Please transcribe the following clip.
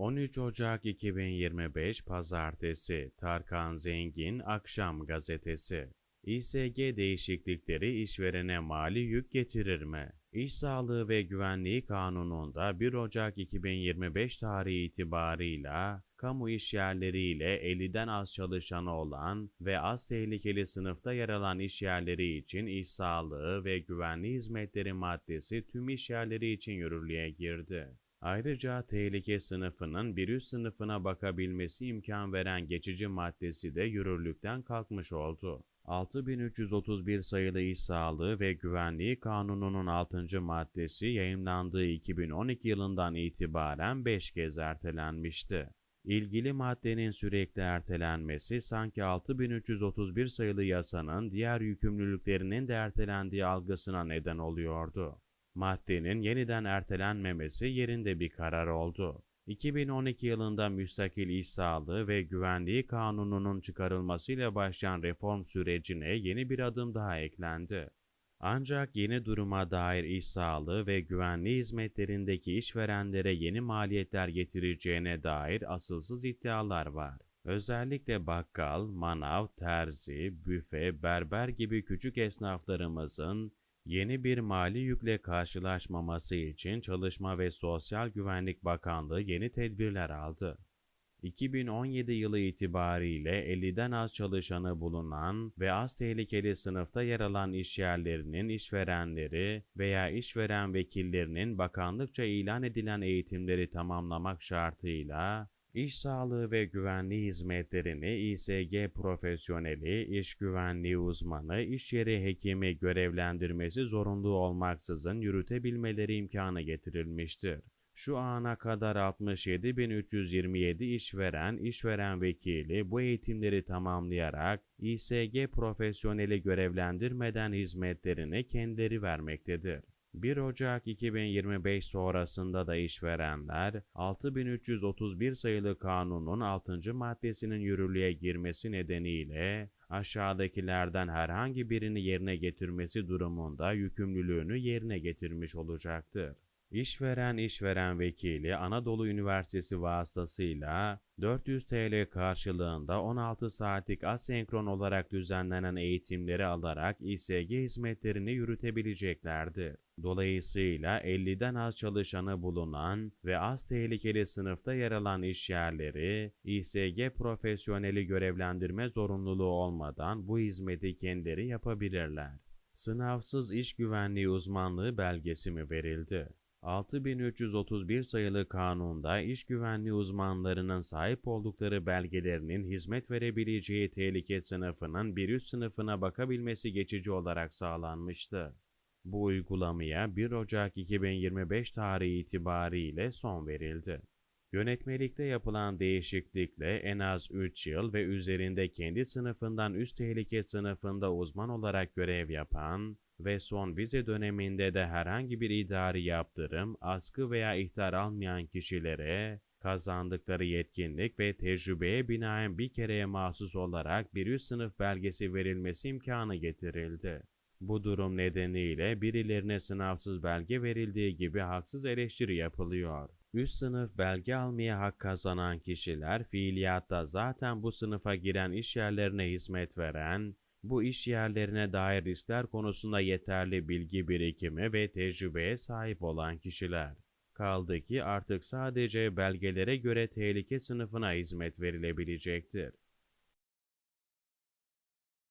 13 Ocak 2025 Pazartesi Tarkan Zengin Akşam Gazetesi İSG değişiklikleri işverene mali yük getirir mi? İş Sağlığı ve Güvenliği Kanunu'nda 1 Ocak 2025 tarihi itibarıyla kamu iş yerleriyle 50'den az çalışanı olan ve az tehlikeli sınıfta yer alan iş yerleri için iş sağlığı ve güvenliği hizmetleri maddesi tüm iş yerleri için yürürlüğe girdi. Ayrıca tehlike sınıfının bir üst sınıfına bakabilmesi imkan veren geçici maddesi de yürürlükten kalkmış oldu. 6331 sayılı İş Sağlığı ve Güvenliği Kanunu'nun 6. maddesi yayımlandığı 2012 yılından itibaren 5 kez ertelenmişti. İlgili maddenin sürekli ertelenmesi sanki 6331 sayılı yasanın diğer yükümlülüklerinin de ertelendiği algısına neden oluyordu. Maddenin yeniden ertelenmemesi yerinde bir karar oldu. 2012 yılında müstakil iş sağlığı ve güvenliği kanununun çıkarılmasıyla başlayan reform sürecine yeni bir adım daha eklendi. Ancak yeni duruma dair iş sağlığı ve güvenliği hizmetlerindeki işverenlere yeni maliyetler getireceğine dair asılsız iddialar var. Özellikle bakkal, manav, terzi, büfe, berber gibi küçük esnaflarımızın yeni bir mali yükle karşılaşmaması için Çalışma ve Sosyal Güvenlik Bakanlığı yeni tedbirler aldı. 2017 yılı itibariyle 50'den az çalışanı bulunan ve az tehlikeli sınıfta yer alan işyerlerinin işverenleri veya işveren vekillerinin bakanlıkça ilan edilen eğitimleri tamamlamak şartıyla İş sağlığı ve güvenliği hizmetlerini İSG profesyoneli, iş güvenliği uzmanı, iş yeri hekimi görevlendirmesi zorunlu olmaksızın yürütebilmeleri imkanı getirilmiştir. Şu ana kadar 67.327 işveren, işveren vekili bu eğitimleri tamamlayarak İSG profesyoneli görevlendirmeden hizmetlerini kendileri vermektedir. 1 Ocak 2025 sonrasında da işverenler 6331 sayılı kanunun 6. maddesinin yürürlüğe girmesi nedeniyle aşağıdakilerden herhangi birini yerine getirmesi durumunda yükümlülüğünü yerine getirmiş olacaktır. İşveren işveren vekili Anadolu Üniversitesi vasıtasıyla 400 TL karşılığında 16 saatlik asenkron olarak düzenlenen eğitimleri alarak İSG hizmetlerini yürütebileceklerdir. Dolayısıyla 50'den az çalışanı bulunan ve az tehlikeli sınıfta yer alan işyerleri İSG profesyoneli görevlendirme zorunluluğu olmadan bu hizmeti kendileri yapabilirler. Sınavsız iş güvenliği uzmanlığı belgesi mi verildi? 6331 sayılı kanunda iş güvenliği uzmanlarının sahip oldukları belgelerinin hizmet verebileceği tehlike sınıfının bir üst sınıfına bakabilmesi geçici olarak sağlanmıştı. Bu uygulamaya 1 Ocak 2025 tarihi itibariyle son verildi. Yönetmelikte yapılan değişiklikle en az 3 yıl ve üzerinde kendi sınıfından üst tehlike sınıfında uzman olarak görev yapan ve son vize döneminde de herhangi bir idari yaptırım, askı veya ihtar almayan kişilere kazandıkları yetkinlik ve tecrübeye binaen bir kereye mahsus olarak bir üst sınıf belgesi verilmesi imkanı getirildi. Bu durum nedeniyle birilerine sınavsız belge verildiği gibi haksız eleştiri yapılıyor. Üst sınıf belge almaya hak kazanan kişiler fiiliyatta zaten bu sınıfa giren iş yerlerine hizmet veren, bu iş yerlerine dair riskler konusunda yeterli bilgi birikimi ve tecrübeye sahip olan kişiler. Kaldı ki artık sadece belgelere göre tehlike sınıfına hizmet verilebilecektir.